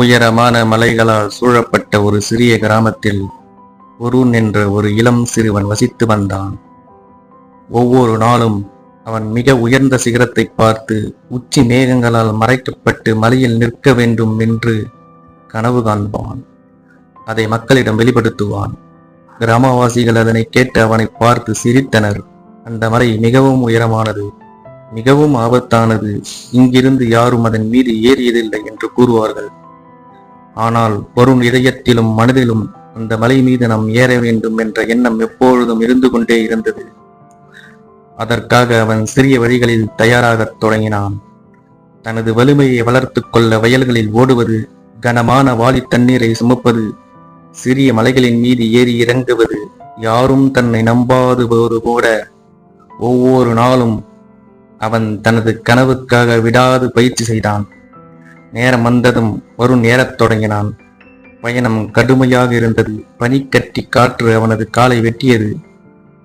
உயரமான மலைகளால் சூழப்பட்ட ஒரு சிறிய கிராமத்தில் வருண் என்ற ஒரு இளம் சிறுவன் வசித்து வந்தான். ஒவ்வொரு நாளும் அவன் மிக உயர்ந்த சிகரத்தை பார்த்து உச்சி மேகங்களால் மறைக்கப்பட்டு மலையில் நிற்க வேண்டும் என்று கனவு காண்பான். அதை மக்களிடம் வெளிப்படுத்துவான். கிராமவாசிகள் அதனை கேட்டு அவனை பார்த்து சிரித்தனர். அந்த மலை மிகவும் உயரமானது மிகவும் ஆபத்தானது. இங்கிருந்து யாரும் அதன் மீது ஏறியதில்லை என்று கூறுவார்கள். ஆனால் வருண் இதயத்திலும் மனதிலும் அந்த மலை மீது நாம் ஏற வேண்டும் என்ற எண்ணம் எப்பொழுதும் இருந்து கொண்டே இருந்தது. அதற்காக அவன் சிறிய வழிகளில் தயாராகத் தொடங்கினான். தனது வலிமையை வளர்த்துக் கொள்ள வயல்களில் ஓடுவது கனமான வாளி தண்ணீரை சுமப்பது சிறிய மலைகளின் மீது ஏறி இறங்குவது யாரும் தன்னை நம்பாது போது கூட ஒவ்வொரு நாளும் அவன் தனது கனவுக்காக விடாது பயிற்சி செய்தான். நேரம் வந்ததும் வரும் நேரத் தொடங்கினான். பயணம் கடுமையாக இருந்தது. பனிக்கட்டி காற்று அவனது காலை வெட்டியது.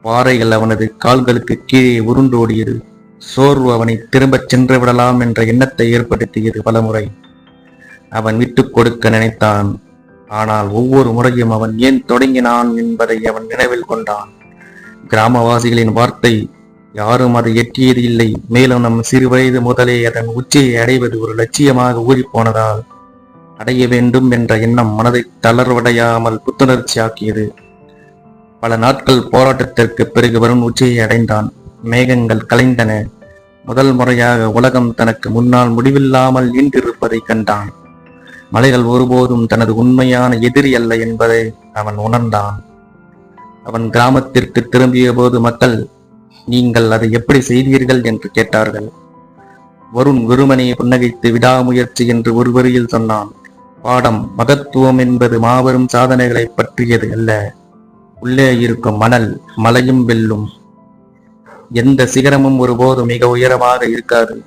பாறைகள் அவனது கால்களுக்கு கீழே உருண்டோடியது சோர்வு அவனை திரும்பச் சென்று விடலாம் என்ற எண்ணத்தை ஏற்படுத்தியது பலமுறை. அவன் விட்டுக் கொடுக்க நினைத்தான். ஆனால் ஒவ்வொரு முறையும் அவன் ஏன் தொடங்கினான் என்பதை அவன் நினைவில் கொண்டான். கிராமவாசிகளின் வார்த்தை யாரும் அதை எட்டியது இல்லை. மேலும் நம் சிறு வயது முதலே அதன் உச்சியை அடைவது ஒரு லட்சியமாக ஊறிப்போனதால் அடைய வேண்டும் என்ற எண்ணம் மனதை தளர்வடையாமல் புத்துணர்ச்சியாக்கியது. பல நாட்கள் போராட்டத்திற்கு பிறகு வரும் உச்சியை அடைந்தான். மேகங்கள் கலைந்தன. முதல் முறையாக உலகம் தனக்கு முன்னால் முடிவில்லாமல் நீண்டிருப்பதை கண்டான். மலைகள் ஒருபோதும் தனது உண்மையான எதிரி அல்ல என்பதை அவன் உணர்ந்தான். அவன் கிராமத்திற்கு திரும்பிய போது மக்கள் நீங்கள் அதை எப்படி செய்தீர்கள் என்று கேட்டார்கள். வருண் வெறுமனே புன்னகைத்து விடாமுயற்சி என்று ஒரு வரியில் சொன்னான். பாடம் மகத்துவம் என்பது மாபெரும் சாதனைகளை பற்றியது அல்ல. உள்ளே இருக்கும் மணல் மலையும் வெல்லும். எந்த சிகரமும் ஒருபோதும் மிக உயரமாக இருக்காது.